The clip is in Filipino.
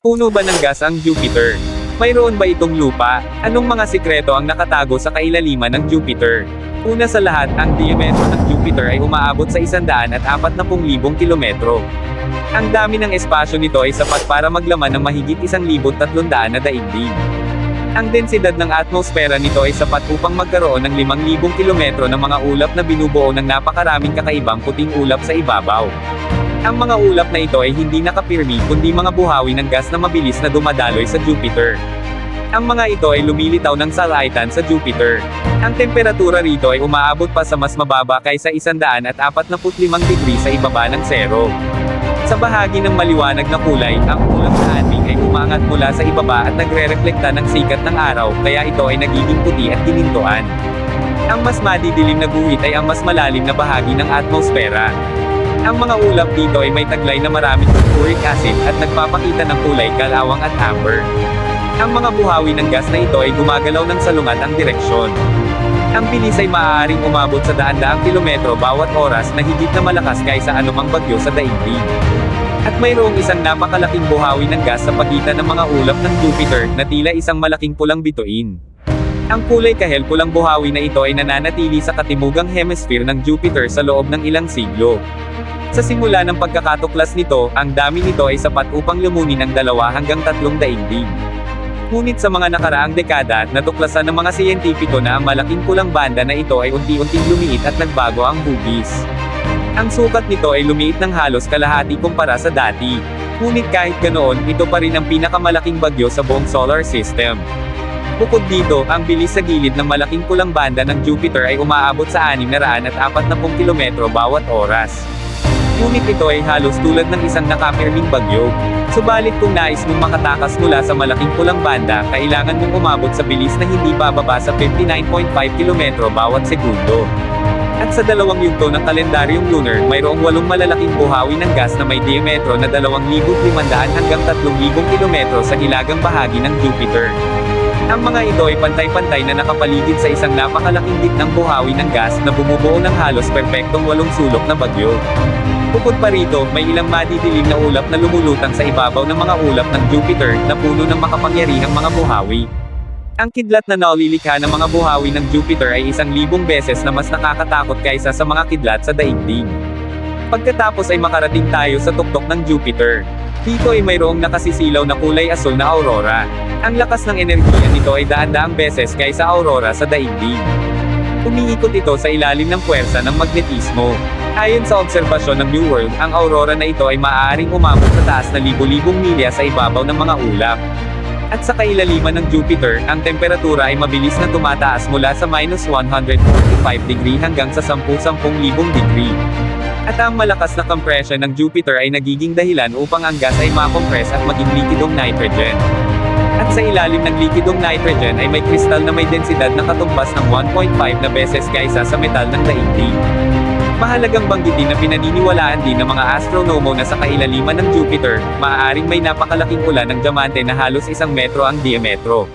Puno ba ng gas ang Jupiter? Mayroon ba itong lupa? Anong mga sikreto ang nakatago sa kailaliman ng Jupiter? Una sa lahat, ang diametro ng Jupiter ay umaabot sa 140,000 kilometro. Ang dami ng espasyo nito ay sapat para maglaman ng mahigit 1,300 na daigdig. Ang densidad ng atmosfera nito ay sapat upang magkaroon ng 5,000 kilometro ng mga ulap na binubuo ng napakaraming kakaibang puting ulap sa ibabaw. Ang mga ulap na ito ay hindi nakapirmi kundi mga buhawi ng gas na mabilis na dumadaloy sa Jupiter. Ang mga ito ay lumilitaw ng salaitan sa Jupiter. Ang temperatura rito ay umaabot pa sa mas mababa kaysa 145 degree sa ibaba ng zero. Sa bahagi ng maliwanag na kulay, ang ulap sa ating ay umangat mula sa ibaba at nagre-reflekta ng sikat ng araw, kaya ito ay nagiging puti at ginintuan. Ang mas madidilim na guhit ay ang mas malalim na bahagi ng atmosfera. Ang mga ulap dito ay may taglay na maraming sulfuric acid at nagpapakita ng kulay kalawang at amber. Ang mga buhawi ng gas na ito ay gumagalaw ng salungat ang direksyon. Ang bilis ay maaaring umabot sa daan-daang kilometro bawat oras na higit na malakas kaysa anumang bagyo sa daigdig. At mayroong isang napakalaking buhawi ng gas sa pagitan ng mga ulap ng Jupiter na tila isang malaking pulang bituin. Ang kulay kahel pulang buhawi na ito ay nananatili sa katimugang hemisphere ng Jupiter sa loob ng ilang siglo. Sa simula ng pagkakatuklas nito, ang dami nito ay sapat upang lumunin ang dalawa hanggang tatlong daigdig. Ngunit sa mga nakaraang dekada, natuklasan ng mga siyentipiko na ang malaking pulang banda na ito ay unti-unting lumiit at nagbago ang hugis. Ang sukat nito ay lumiit ng halos kalahati kumpara sa dati. Ngunit kahit ganoon, ito pa rin ang pinakamalaking bagyo sa buong solar system. Bukod dito, ang bilis sa gilid ng malaking pulang banda ng Jupiter ay umaabot sa 640 kilometro bawat oras. Ngunit ito ay halos tulad ng isang nakapirming bagyo. Subalit kung nais mong makatakas mula sa malaking pulang banda, kailangan mong umabot sa bilis na hindi bababa sa 59.5 kilometro bawat segundo. At sa dalawang yugto ng kalendaryong lunar, mayroong walong malalaking buhawi ng gas na may diametro na 2,500 hanggang 3,000 kilometro sa hilagang bahagi ng Jupiter. Ang mga ito ay pantay-pantay na nakapaligid sa isang napakalaking gitnang buhawi ng gas na bumubuo ng halos perpektong walong sulok na bagyo. Bukod pa rito, may ilang madidilim na ulap na lumulutang sa ibabaw ng mga ulap ng Jupiter na puno ng makapangyarihang mga buhawi. Ang kidlat na naulilikha ng mga buhawi ng Jupiter ay isang libong beses na mas nakakatakot kaysa sa mga kidlat sa daigdig. Pagkatapos ay makarating tayo sa tuktok ng Jupiter. Dito ay mayroong nakasisilaw na kulay asul na aurora. Ang lakas ng enerhiya nito ay daan-daang beses kaysa aurora sa daigdig. Umiikot ito sa ilalim ng puwersa ng magnetismo. Ayon sa obserbasyon ng New World, ang aurora na ito ay maaaring umabot sa taas na libo-libong milya sa ibabaw ng mga ulap. At sa kailaliman ng Jupiter, ang temperatura ay mabilis na tumataas mula sa minus 145 degree hanggang sa 10-10,000 degree. At ang malakas na compression ng Jupiter ay nagiging dahilan upang ang gas ay makompress at maging likidong nitrogen. At sa ilalim ng likidong nitrogen ay may kristal na may densidad na katumbas ng 1.5 na beses kaysa sa metal ng daigdig. Mahalagang banggitin na pinaniniwalaan din ng mga astronomo na sa kailaliman ng Jupiter, maaaring may napakalaking ulan ng diamante na halos isang metro ang diametro.